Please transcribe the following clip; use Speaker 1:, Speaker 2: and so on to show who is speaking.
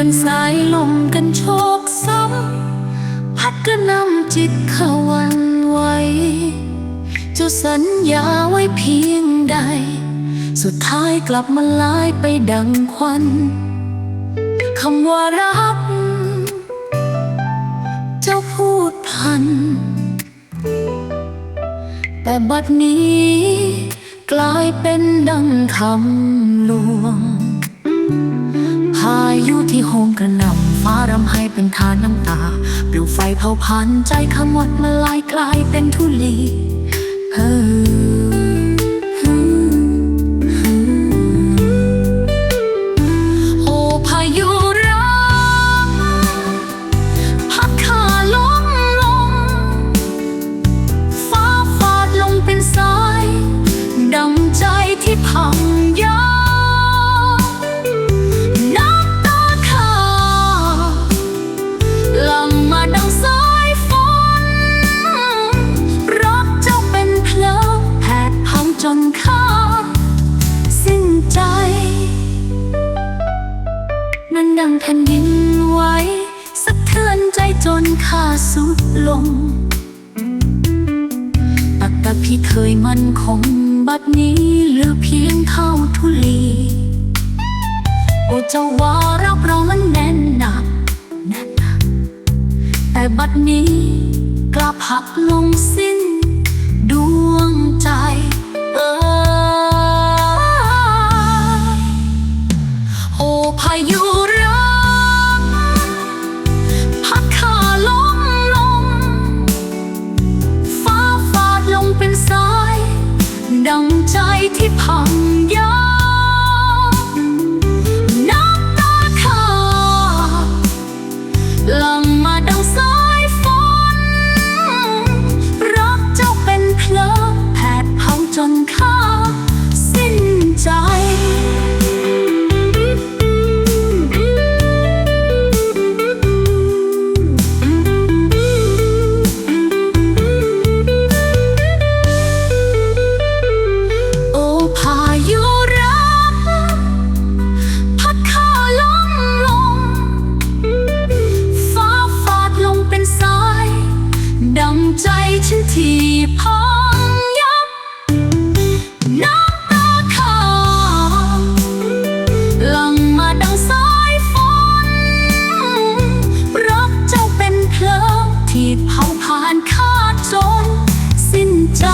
Speaker 1: ดังสายลมกันโชกซ้ำพัดกระนำจิตเขาวันไวเจ้าสัญญาไว้เพียงใด สุดท้ายกลับมาลายไปดังควันคำว่ารัก เจ้าพูดพัน แต่บัดนี้กลายเป็นดังคำลวงายุที่โหมกระหน่ำฟ้ารำให้เป็นทานน้ำตาเปลวไฟเผาพันใจขมวดมาลายกลายเป็นทุลีเฮ้อ งแผ่นดินไหวสะเทือนใจจนข้าสุดลงตักแต่พี่เคยมันคงบัดนี้เหลือเพียงเท่าทุลี โอ้เจ้าว่ารับรองมันแน่นหนักแน่นหนักแต่บัดนี้กลับหักลงสิ้น ดวงใจเอ่ยโอ้พายุ ที่พัง ที่เผาผ่านข้าจนสิ้นใจ